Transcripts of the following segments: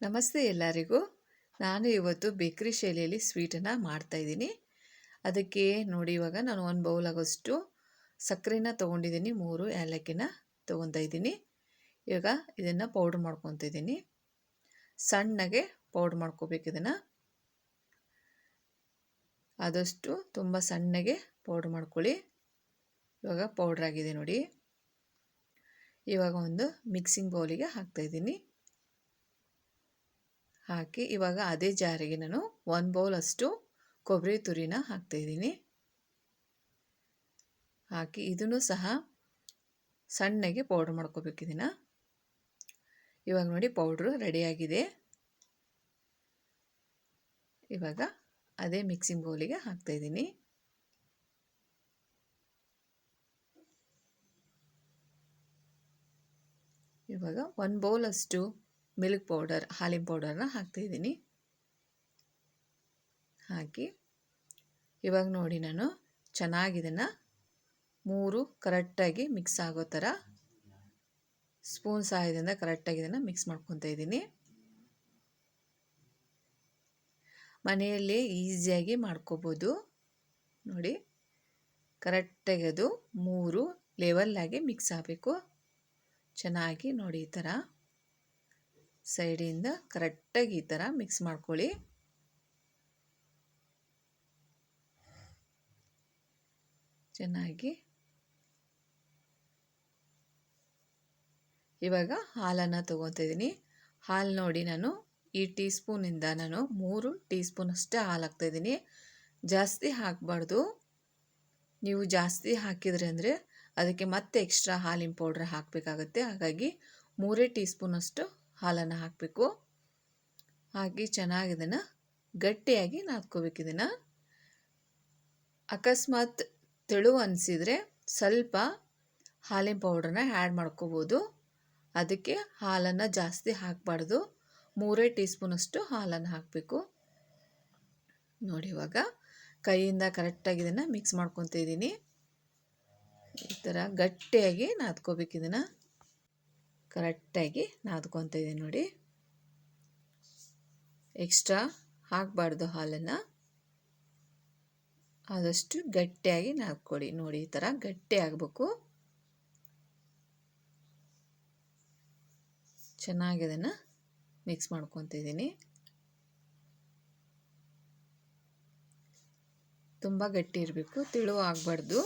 ನಮಸ್ತೆ ಎಲ್ಲರಿಗೂ. ನಾನು ಇವತ್ತು ಬೇಕ್ರಿ ಶೈಲಿಯಲ್ಲಿ ಸ್ವೀಟನ್ನು ಮಾಡ್ತಾಯಿದ್ದೀನಿ ಅದಕ್ಕೆ ನೋಡಿ ಇವಾಗ ನಾನು ಒಂದು ಬೌಲ್ ಸಕ್ಕರೆನ ತೊಗೊಂಡಿದ್ದೀನಿ. ಮೂರು ಏಲಕ್ಕಿನ ತೊಗೊತಾ ಇದ್ದೀನಿ. ಇವಾಗ ಇದನ್ನು ಪೌಡ್ರ್ ಮಾಡ್ಕೊತ ಇದ್ದೀನಿ. ಸಣ್ಣಗೆ ಪೌಡ್ರ್ ಮಾಡ್ಕೋಬೇಕು ಇದನ್ನು. ಆದಷ್ಟು ತುಂಬ ಸಣ್ಣಗೆ ಪೌಡ್ರ್ ಮಾಡ್ಕೊಳ್ಳಿ. ಇವಾಗ ಪೌಡ್ರ್ ಆಗಿದೆ ನೋಡಿ. ಇವಾಗ ಒಂದು ಮಿಕ್ಸಿಂಗ್ ಬೌಲಿಗೆ ಹಾಕ್ತಾಯಿದ್ದೀನಿ ಹಾಕಿ ಇವಾಗ ಅದೇ ಜಾರಿಗೆ ನಾನು ಒಂದು ಬೌಲ್ ಅಷ್ಟು ಕೊಬ್ಬರಿ ತುರಿನ ಹಾಕ್ತಾಯಿದ್ದೀನಿ ಹಾಕಿ ಇದನ್ನು ಸಹ ಸಣ್ಣಗೆ ಪೌಡ್ರ್ ಮಾಡ್ಕೋಬೇಕು ಇದನ್ನು. ಇವಾಗ ನೋಡಿ ಪೌಡ್ರು ರೆಡಿಯಾಗಿದೆ ಇವಾಗ ಅದೇ ಮಿಕ್ಸಿಂಗ್ ಬೌಲಿಗೆ ಹಾಕ್ತಾಯಿದ್ದೀನಿ ಇವಾಗ ಒಂದು ಬೌಲಷ್ಟು ಮಿಲ್ಕ್ ಪೌಡರ್ ಹಾಲಿನ ಪೌಡರ್ನ ಹಾಕ್ತಾಯಿದ್ದೀನಿ ಹಾಕಿ, ಇವಾಗ ನೋಡಿ ನಾನು ಚೆನ್ನಾಗಿ ಇದನ್ನು ಮೂರು ಕರೆಕ್ಟಾಗಿ ಮಿಕ್ಸ್ ಆಗೋ ಥರ ಸ್ಪೂನ್ ಸಹಾಯದಿಂದ ಕರೆಕ್ಟಾಗಿ ಇದನ್ನು ಮಿಕ್ಸ್ ಮಾಡ್ಕೊತಾ ಇದ್ದೀನಿ. ಮನೆಯಲ್ಲೇ ಈಸಿಯಾಗಿ ಮಾಡ್ಕೋಬೋದು. ನೋಡಿ, ಕರೆಕ್ಟಾಗಿ ಅದು ಮೂರು ಲೆವೆಲ್ಲಾಗಿ ಮಿಕ್ಸ್ ಆಗಬೇಕು. ಚೆನ್ನಾಗಿ ನೋಡಿ ಈ ಥರ. ಸೈಡಿಂದ ಕರೆಕ್ಟಾಗಿ ಈ ಥರ ಮಿಕ್ಸ್ ಮಾಡ್ಕೊಳ್ಳಿ. ಚೆನ್ನಾಗಿ. ಇವಾಗ ಹಾಲನ್ನು ತೊಗೊತಿದ್ದೀನಿ ಹಾಲು ನೋಡಿ ನಾನು ಈ ಟೀ ಸ್ಪೂನಿಂದ ನಾನು ಮೂರು ಟೀ ಸ್ಪೂನ್ ಅಷ್ಟೇ ಹಾಲು ಹಾಕ್ತಾಯಿದ್ದೀನಿ ಜಾಸ್ತಿ ಹಾಕಬಾರ್ದು. ನೀವು ಜಾಸ್ತಿ ಹಾಕಿದ್ರೆ ಅಂದರೆ ಅದಕ್ಕೆ ಮತ್ತೆ ಎಕ್ಸ್ಟ್ರಾ ಹಾಲಿನ ಪೌಡ್ರ್ ಹಾಕಬೇಕಾಗತ್ತೆ. ಹಾಗಾಗಿ ಮೂರೇ ಟೀ ಸ್ಪೂನಷ್ಟು ಹಾಲನ್ನು ಹಾಕಬೇಕು. ಹಾಕಿ ಚೆನ್ನಾಗಿ ಇದನ್ನು ಗಟ್ಟಿಯಾಗಿ ನಾದ್ಕೋಬೇಕು ಇದನ್ನು. ಅಕಸ್ಮಾತ್ ತೆಳು ಅನಿಸಿದರೆ ಸ್ವಲ್ಪ ಹಾಲಿನ ಪೌಡ್ರನ್ನ ಆ್ಯಡ್ ಮಾಡ್ಕೋಬೋದು. ಅದಕ್ಕೆ ಹಾಲನ್ನು ಜಾಸ್ತಿ ಹಾಕಬಾರ್ದು. ಮೂರೇ ಟೀ ಸ್ಪೂನಷ್ಟು ಹಾಲನ್ನು ಹಾಕಬೇಕು. ನೋಡಿ ಇವಾಗ ಕೈಯಿಂದ ಕರೆಕ್ಟಾಗಿ ಇದನ್ನು ಮಿಕ್ಸ್ ಮಾಡ್ಕೊತ ಇದ್ದೀನಿ ಈ ಥರ ಗಟ್ಟಿಯಾಗಿ ನಾದ್ಕೋಬೇಕು ಇದನ್ನು. ಕರೆಕ್ಟಾಗಿ ನಾದ್ಕೊತ ಇದ್ದೀನಿ ನೋಡಿ. ಎಕ್ಸ್ಟ್ರಾ ಹಾಕಬಾರ್ದು ಹಾಲನ್ನು. ಆದಷ್ಟು ಗಟ್ಟಿಯಾಗಿ ನಾದ್ಕೊಡಿ. ನೋಡಿ, ಈ ಥರ ಗಟ್ಟಿ ಆಗಬೇಕು. ಚೆನ್ನಾಗಿ ಅದನ್ನು ಮಿಕ್ಸ್ ಮಾಡ್ಕೊತಿದ್ದೀನಿ ತುಂಬ ಗಟ್ಟಿ ಇರಬೇಕು, ತಿಳು ಆಗಬಾರ್ದು.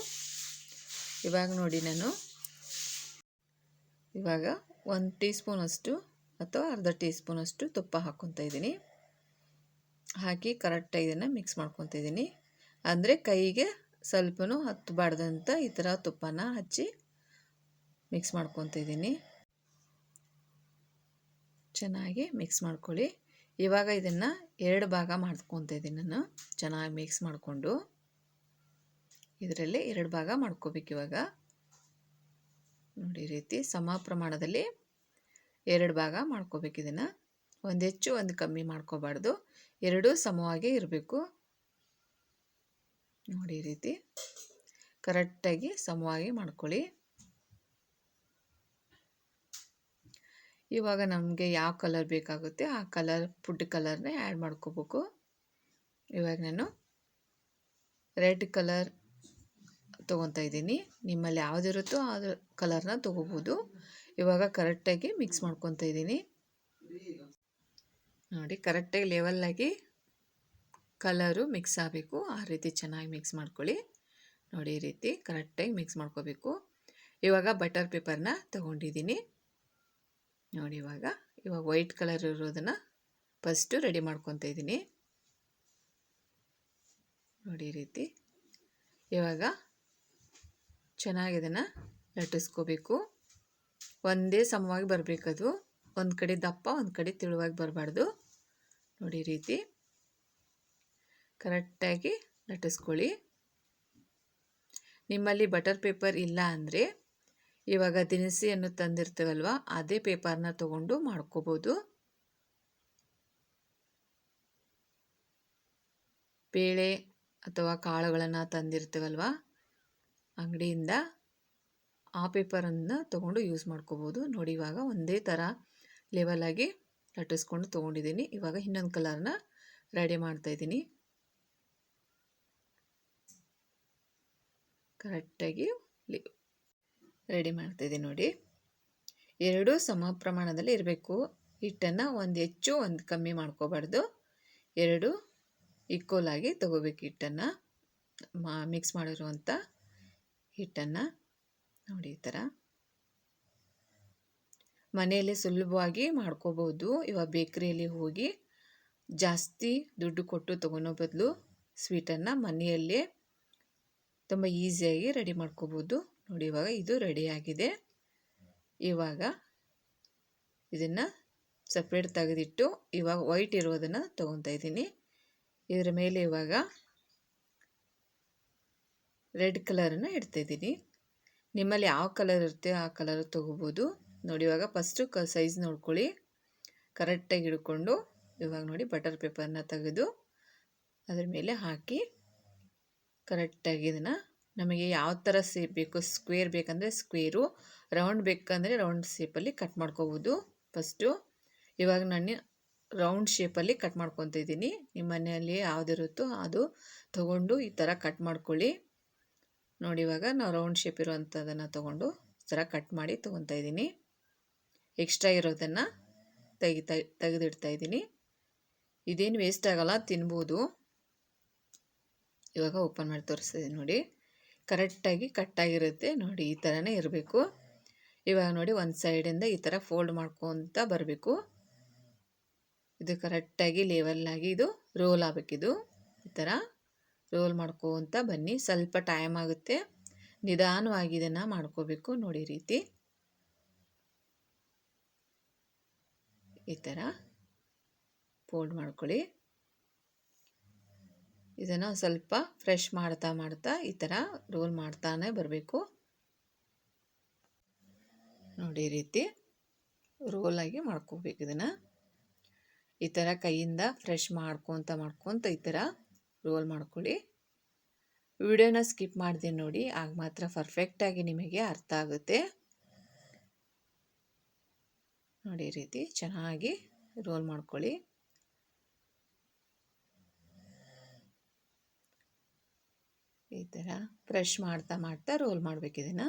ಇವಾಗ ನೋಡಿ ನಾನು. ಇವಾಗ ಒಂದು ಟೀ ಸ್ಪೂನಷ್ಟು ಅಥವಾ ಅರ್ಧ ಟೀ ಸ್ಪೂನಷ್ಟು ತುಪ್ಪ ಹಾಕ್ಕೊತಾ ಇದ್ದೀನಿ. ಹಾಕಿ ಕರೆಕ್ಟಾಗಿ ಇದನ್ನು ಮಿಕ್ಸ್ ಮಾಡ್ಕೊತಾ ಇದ್ದೀನಿ. ಅಂದರೆ ಕೈಗೆ ಸ್ವಲ್ಪನೂ ಹತ್ತಬಾರ್ದಂತ ಈ ಥರ ತುಪ್ಪನ ಹಚ್ಚಿ ಮಿಕ್ಸ್ ಮಾಡ್ಕೊತ ಇದ್ದೀನಿ. ಚೆನ್ನಾಗಿ ಮಿಕ್ಸ್ ಮಾಡ್ಕೊಳ್ಳಿ. ಇವಾಗ ಇದನ್ನು ಎರಡು ಭಾಗ ಮಾಡ್ಕೊತ ಇದ್ದೀನಿ ನಾನು. ಚೆನ್ನಾಗಿ ಮಿಕ್ಸ್ ಮಾಡಿಕೊಂಡು. ಇದರಲ್ಲಿ ಎರಡು ಭಾಗ ಮಾಡ್ಕೋಬೇಕು ಇವಾಗ. ನೋಡಿ ರೀತಿ ಸಮ ಪ್ರಮಾಣದಲ್ಲಿ ಎರಡು ಭಾಗ ಮಾಡ್ಕೋಬೇಕು ಇದನ್ನು. ಒಂದು ಹೆಚ್ಚು, ಒಂದು ಕಮ್ಮಿ ಮಾಡ್ಕೋಬಾರ್ದು. ಎರಡೂ ಸಮವಾಗಿ ಇರಬೇಕು. ನೋಡಿ ರೀತಿ ಕರೆಕ್ಟಾಗಿ ಸಮವಾಗಿ ಮಾಡ್ಕೊಳ್ಳಿ. ಇವಾಗ ನಮಗೆ ಯಾವ ಕಲರ್ ಬೇಕಾಗುತ್ತೆ ಆ ಕಲರ್, ಫುಡ್ ಕಲರ್ನೇ ಆ್ಯಡ್ ಮಾಡ್ಕೋಬೇಕು. ಇವಾಗ ನಾನು ರೆಡ್ ಕಲರ್ ತೊಗೊತಾ ಇದ್ದೀನಿ. ನಿಮ್ಮಲ್ಲಿ ಯಾವುದಿರುತ್ತೋ ಅದು ಕಲರ್ನ ತೊಗೋಬೋದು. ಇವಾಗ ಕರೆಕ್ಟಾಗಿ ಮಿಕ್ಸ್ ಮಾಡ್ಕೊತಾ ಇದ್ದೀನಿ. ನೋಡಿ ಕರೆಕ್ಟಾಗಿ ಲೆವೆಲ್ಲಾಗಿ ಕಲರು ಮಿಕ್ಸ್ ಆಗಬೇಕು. ಆ ರೀತಿ ಚೆನ್ನಾಗಿ ಮಿಕ್ಸ್ ಮಾಡ್ಕೊಳ್ಳಿ. ನೋಡಿ, ಈ ರೀತಿ ಕರೆಕ್ಟಾಗಿ ಮಿಕ್ಸ್ ಮಾಡ್ಕೋಬೇಕು. ಇವಾಗ ಬಟರ್ ಪೇಪರ್ನ ತೊಗೊಂಡಿದ್ದೀನಿ. ನೋಡಿ, ಇವಾಗ ಇವಾಗ ವೈಟ್ ಕಲರ್ ಇರೋದನ್ನು ಫಸ್ಟು ರೆಡಿ ಮಾಡ್ಕೊತಾ ಇದ್ದೀನಿ. ನೋಡಿ, ಈ ರೀತಿ ಇವಾಗ ಚೆನ್ನಾಗಿ ಇದನ್ನು ಲಟ್ಟಿಸ್ಕೋಬೇಕು ಒಂದೇ ಸಮವಾಗಿ ಬರಬೇಕದು. ಒಂದು ಕಡೆ ದಪ್ಪ, ಒಂದು ಕಡೆ ತಿಳುವಾಗಿ ಬರಬಾರ್ದು. ನೋಡಿ ರೀತಿ. ಕರೆಕ್ಟಾಗಿ ಲಟ್ಟಿಸ್ಕೊಳ್ಳಿ ನಿಮ್ಮಲ್ಲಿ ಬಟರ್ ಪೇಪರ್ ಇಲ್ಲ ಅಂದರೆ ಇವಾಗ ದಿನಸಿಯನ್ನು ತಂದಿರ್ತೀವಲ್ವ, ಅದೇ ಪೇಪರ್ನ ತಗೊಂಡು ಮಾಡ್ಕೋಬೋದು. ಬೇಳೆ ಅಥವಾ ಕಾಳುಗಳನ್ನು ತಂದಿರ್ತೀವಲ್ವ ಅಂಗಡಿಯಿಂದ ಆ ಪೇಪರನ್ನು ತೊಗೊಂಡು ಯೂಸ್ ಮಾಡ್ಕೋಬೋದು. ನೋಡಿ, ಇವಾಗ ಒಂದೇ ಥರ ಲೆವೆಲಾಗಿ ಲಟ್ಟಿಸ್ಕೊಂಡು ತೊಗೊಂಡಿದ್ದೀನಿ. ಇವಾಗ ಇನ್ನೊಂದು ಕಲರ್ನ ರೆಡಿ ಮಾಡ್ತಾಯಿದ್ದೀನಿ ಕರೆಕ್ಟಾಗಿ ರೆಡಿ ಮಾಡ್ತಾಯಿದ್ದೀನಿ ನೋಡಿ. ಎರಡೂ ಸಮ ಪ್ರಮಾಣದಲ್ಲಿ ಇರಬೇಕು. ಹಿಟ್ಟನ್ನು ಒಂದು ಹೆಚ್ಚು, ಒಂದು ಕಮ್ಮಿ ಮಾಡ್ಕೋಬಾರ್ದು. ಎರಡು ಈಕ್ವಲ್ ಆಗಿ ತೊಗೋಬೇಕು ಹಿಟ್ಟನ್ನು. ಮಿಕ್ಸ್ ಮಾಡಿರುವಂಥ ಹಿಟ್ಟನ್ನು ನೋಡಿ ಈ ಥರ ಮನೆಯಲ್ಲೇ ಸುಲಭವಾಗಿ ಮಾಡ್ಕೋಬೋದು ಇವಾಗ ಬೇಕ್ರಿಯಲ್ಲಿ ಹೋಗಿ ಜಾಸ್ತಿ ದುಡ್ಡು ಕೊಟ್ಟು ತೊಗೊಳೋ ಬದಲು ಸ್ವೀಟನ್ನು ಮನೆಯಲ್ಲೇ ತುಂಬ ಈಸಿಯಾಗಿ ರೆಡಿ ಮಾಡ್ಕೋಬೋದು ನೋಡಿ ಇವಾಗ ಇದು ರೆಡಿಯಾಗಿದೆ ಇವಾಗ ಇದನ್ನು ಸಪ್ರೇಟ್ ತೆಗೆದಿಟ್ಟು ಇವಾಗ ವೈಟ್ ಇರೋದನ್ನು ತೊಗೊತಾ ಇದ್ದೀನಿ. ಇದರ ಮೇಲೆ ಇವಾಗ ರೆಡ್ ಕಲರನ್ನು ಇಡ್ತಾಯಿದ್ದೀನಿ ನಿಮ್ಮಲ್ಲಿ ಯಾವ ಕಲರ್ ಇರುತ್ತೆ ಆ ಕಲರ್ ತೊಗೋಬೋದು. ನೋಡಿ, ಇವಾಗ ಫಸ್ಟು ಕ ಸೈಜ್ ನೋಡ್ಕೊಳ್ಳಿ. ಕರೆಕ್ಟಾಗಿ ಹಿಡ್ಕೊಂಡು ಇವಾಗ ನೋಡಿ ಬಟರ್ ಪೇಪರ್ನ ತೆಗೆದು ಅದ್ರ ಮೇಲೆ ಹಾಕಿ ಕರೆಕ್ಟಾಗಿ ಇದನ್ನು ನಮಗೆ ಯಾವ ಥರ ಸೇಪ್ ಬೇಕು ಸ್ಕ್ವೇರ್ ಬೇಕಂದರೆ ಸ್ಕ್ವೇರು ರೌಂಡ್ ಬೇಕಂದರೆ ರೌಂಡ್ ಶೇಪಲ್ಲಿ ಕಟ್ ಮಾಡ್ಕೋಬೋದು. ಫಸ್ಟು ಇವಾಗ ನಾನು ರೌಂಡ್ ಶೇಪಲ್ಲಿ ಕಟ್ ಮಾಡ್ಕೊತಿದ್ದೀನಿ. ನಿಮ್ಮ ಮನೆಯಲ್ಲಿ ಯಾವುದಿರುತ್ತೋ ಅದು ತಗೊಂಡು ಈ ಥರ ಕಟ್ ಮಾಡ್ಕೊಳ್ಳಿ. ನೋಡಿ ಇವಾಗ ನಾವು ರೌಂಡ್ ಶೇಪ್ ಇರುವಂಥದ್ದನ್ನು ತೊಗೊಂಡು ಥರ ಕಟ್ ಮಾಡಿ ತೊಗೊತಾ ಇದ್ದೀನಿ. ಎಕ್ಸ್ಟ್ರಾ ಇರೋದನ್ನು ತೆಗಿತಾ ತೆಗೆದಿಡ್ತಾ ಇದ್ದೀನಿ. ಇದೇನು ವೇಸ್ಟ್ ಆಗೋಲ್ಲ, ತಿನ್ಬೋದು. ಇವಾಗ ಓಪನ್ ಮಾಡಿ ತೋರಿಸ್ತಿದ್ದೀನಿ ನೋಡಿ. ಕರೆಕ್ಟಾಗಿ ಕಟ್ಟಾಗಿರುತ್ತೆ ನೋಡಿ, ಈ ಥರನೇ ಇರಬೇಕು. ಇವಾಗ ನೋಡಿ ಒಂದು ಸೈಡಿಂದ ಈ ಥರ ಫೋಲ್ಡ್ ಮಾಡ್ಕೊತ ಬರಬೇಕು. ಇದು ಕರೆಕ್ಟಾಗಿ ಲೆವೆಲ್ಲಾಗಿ ಇದು ರೋಲ್ ಆಗಬೇಕಿದು. ಈ ಥರ ರೋಲ್ ಮಾಡ್ಕೊತ ಬನ್ನಿ. ಸ್ವಲ್ಪ ಟೈಮ್ ಆಗುತ್ತೆ. ನಿಧಾನವಾಗಿ ಇದನ್ನು ಮಾಡ್ಕೋಬೇಕು. ನೋಡಿ ರೀತಿ. ಈ ಥರ ಫೋಲ್ಡ್ ಮಾಡ್ಕೊಳ್ಳಿ. ಇದನ್ನು ಸ್ವಲ್ಪ ಫ್ರೆಶ್ ಮಾಡ್ತಾ ಮಾಡ್ತಾ ಈ ಥರ ರೋಲ್ ಮಾಡ್ತಾನೆ ಬರಬೇಕು. ನೋಡಿ ರೀತಿ. ರೋಲಾಗಿ ಮಾಡ್ಕೋಬೇಕು ಇದನ್ನು. ಈ ಥರ ಕೈಯಿಂದ ಫ್ರೆಶ್ ಮಾಡ್ಕೊತ ಮಾಡ್ಕೊತ ಈ ಥರ ರೋಲ್ ಮಾಡ್ಕೊಳ್ಳಿ. ವಿಡಿಯೋನ ಸ್ಕಿಪ್ ಮಾಡಿದೆ ನೋಡಿ, ಆಗ ಮಾತ್ರ ಪರ್ಫೆಕ್ಟಾಗಿ ನಿಮಗೆ ಅರ್ಥ ಆಗುತ್ತೆ. ನೋಡಿ ಈ ರೀತಿ ಚೆನ್ನಾಗಿ ರೋಲ್ ಮಾಡ್ಕೊಳ್ಳಿ. ಈ ಥರ ಫ್ರೆಶ್ ಮಾಡ್ತಾ ಮಾಡ್ತಾ ರೋಲ್ ಮಾಡಬೇಕು ಇದನ್ನು.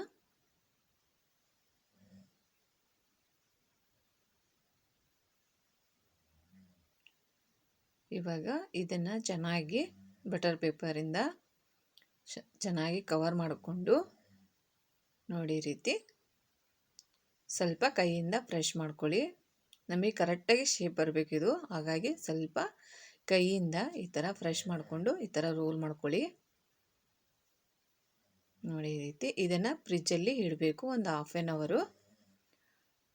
ಇವಾಗ ಇದನ್ನು ಚೆನ್ನಾಗಿ ಬಟರ್ ಪೇಪರಿಂದ ಚೆನ್ನಾಗಿ ಕವರ್ ಮಾಡಿಕೊಂಡು ನೋಡಿ ರೀತಿ ಸ್ವಲ್ಪ ಕೈಯಿಂದ ಫ್ರೆಶ್ ಮಾಡ್ಕೊಳ್ಳಿ. ನಮಗೆ ಕರೆಕ್ಟಾಗಿ ಶೇಪ್ ಬರಬೇಕಿದು ಹಾಗಾಗಿ ಸ್ವಲ್ಪ ಕೈಯಿಂದ ಈ ಥರ ಫ್ರೆಶ್ ಮಾಡಿಕೊಂಡು ಈ ಥರ ರೋಲ್ ಮಾಡ್ಕೊಳ್ಳಿ. ನೋಡಿ ರೀತಿ ಇದನ್ನು ಫ್ರಿಜ್ಜಲ್ಲಿ ಇಡಬೇಕು ಒಂದು ಹಾಫ್ ಆನ್ ಅವರು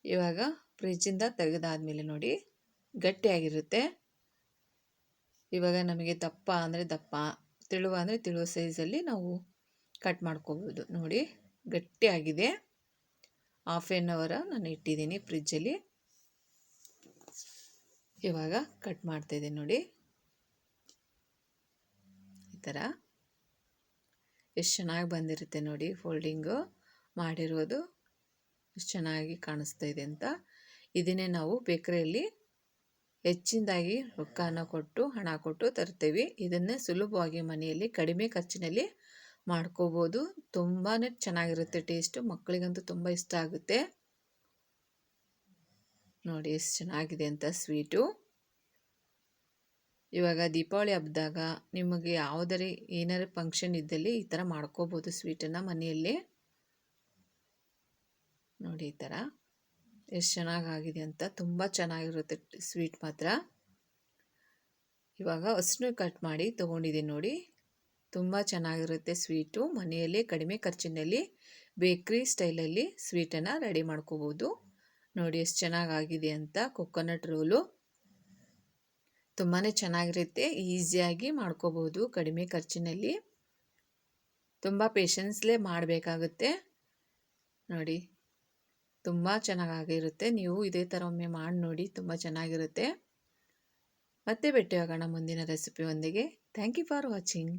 ಇವಾಗ ಫ್ರಿಜ್ಜಿಂದ ತೆಗೆದಾದ್ಮೇಲೆ ನೋಡಿ ಗಟ್ಟಿಯಾಗಿರುತ್ತೆ. ಇವಾಗ ನಮಗೆ ದಪ್ಪ ಅಂದರೆ ದಪ್ಪ, ತಿಳುವ ಅಂದರೆ ತಿಳುವ ಸೈಜಲ್ಲಿ ನಾವು ಕಟ್ ಮಾಡ್ಕೋಬೋದು. ನೋಡಿ, ಗಟ್ಟಿಯಾಗಿದೆ. ಹಾಫ್ ಎನ್ ಅವರ ನಾನು ಇಟ್ಟಿದ್ದೀನಿ ಫ್ರಿಜ್ಜಲ್ಲಿ ಇವಾಗ ಕಟ್ ಮಾಡ್ತಾಯಿದ್ದೀನಿ ನೋಡಿ. ಈ ಥರ ಎಷ್ಟು ಚೆನ್ನಾಗಿ ಬಂದಿರುತ್ತೆ ನೋಡಿ ಫೋಲ್ಡಿಂಗು ಮಾಡಿರೋದು. ಎಷ್ಟು ಚೆನ್ನಾಗಿ ಕಾಣಿಸ್ತಾ ಇದೆ ಅಂತ. ಇದನ್ನೇ ನಾವು ಬೇಕರಿಯಲ್ಲಿ ಹೆಚ್ಚಿನದಾಗಿ ರೊಕ್ಕನ ಕೊಟ್ಟು, ಹಣ ಕೊಟ್ಟು ತರ್ತೇವೆ. ಇದನ್ನೇ ಸುಲಭವಾಗಿ ಮನೆಯಲ್ಲಿ ಕಡಿಮೆ ಖರ್ಚಿನಲ್ಲಿ ಮಾಡ್ಕೋಬೋದು. ತುಂಬಾ ಚೆನ್ನಾಗಿರುತ್ತೆ ಟೇಸ್ಟು ಮಕ್ಕಳಿಗಂತೂ ತುಂಬ ಇಷ್ಟ ಆಗುತ್ತೆ. ನೋಡಿ ಎಷ್ಟು ಚೆನ್ನಾಗಿದೆ ಅಂತ ಸ್ವೀಟು ಇವಾಗ ದೀಪಾವಳಿ ಹಬ್ಬದಾಗ ನಿಮಗೆ ಯಾವುದರ ಏನಾರ ಫಂಕ್ಷನ್ ಇದ್ದಲ್ಲಿ ಈ ಥರ ಮಾಡ್ಕೋಬೋದು ಸ್ವೀಟನ್ನು ಮನೆಯಲ್ಲಿ. ನೋಡಿ ಈ ಥರ ಎಷ್ಟು ಚೆನ್ನಾಗಾಗಿದೆ ಅಂತ ತುಂಬ ಚೆನ್ನಾಗಿರುತ್ತೆ ಸ್ವೀಟ್ ಮಾತ್ರ. ಇವಾಗ ಹಸ್ನು ಕಟ್ ಮಾಡಿ ತೊಗೊಂಡಿದ್ದೀನಿ ನೋಡಿ. ತುಂಬ ಚೆನ್ನಾಗಿರುತ್ತೆ ಸ್ವೀಟು. ಮನೆಯಲ್ಲೇ ಕಡಿಮೆ ಖರ್ಚಿನಲ್ಲಿ ಬೇಕ್ರಿ ಸ್ಟೈಲಲ್ಲಿ ಸ್ವೀಟನ್ನು ರೆಡಿ ಮಾಡ್ಕೋಬೋದು. ನೋಡಿ ಎಷ್ಟು ಚೆನ್ನಾಗಾಗಿದೆ ಅಂತ ಕೊಕೊನಟ್ ರೋಲು. ತುಂಬಾ ಚೆನ್ನಾಗಿರುತ್ತೆ. ಈಸಿಯಾಗಿ ಮಾಡ್ಕೋಬೋದು ಕಡಿಮೆ ಖರ್ಚಿನಲ್ಲಿ. ತುಂಬ ಪೇಷನ್ಸ್ಲೇ ಮಾಡಬೇಕಾಗುತ್ತೆ. ನೋಡಿ. ತುಂಬ ಚೆನ್ನಾಗಿರುತ್ತೆ ನೀವು ಇದೇ ಥರ ಒಮ್ಮೆ ಮಾಡಿ ನೋಡಿ ತುಂಬ ಚೆನ್ನಾಗಿರುತ್ತೆ. ಮತ್ತೆ ಭೇಟಿಯಾಗೋಣ ಮುಂದಿನ ರೆಸಿಪಿಯೊಂದಿಗೆ ಥ್ಯಾಂಕ್ ಯು ಫಾರ್ ವಾಚಿಂಗ್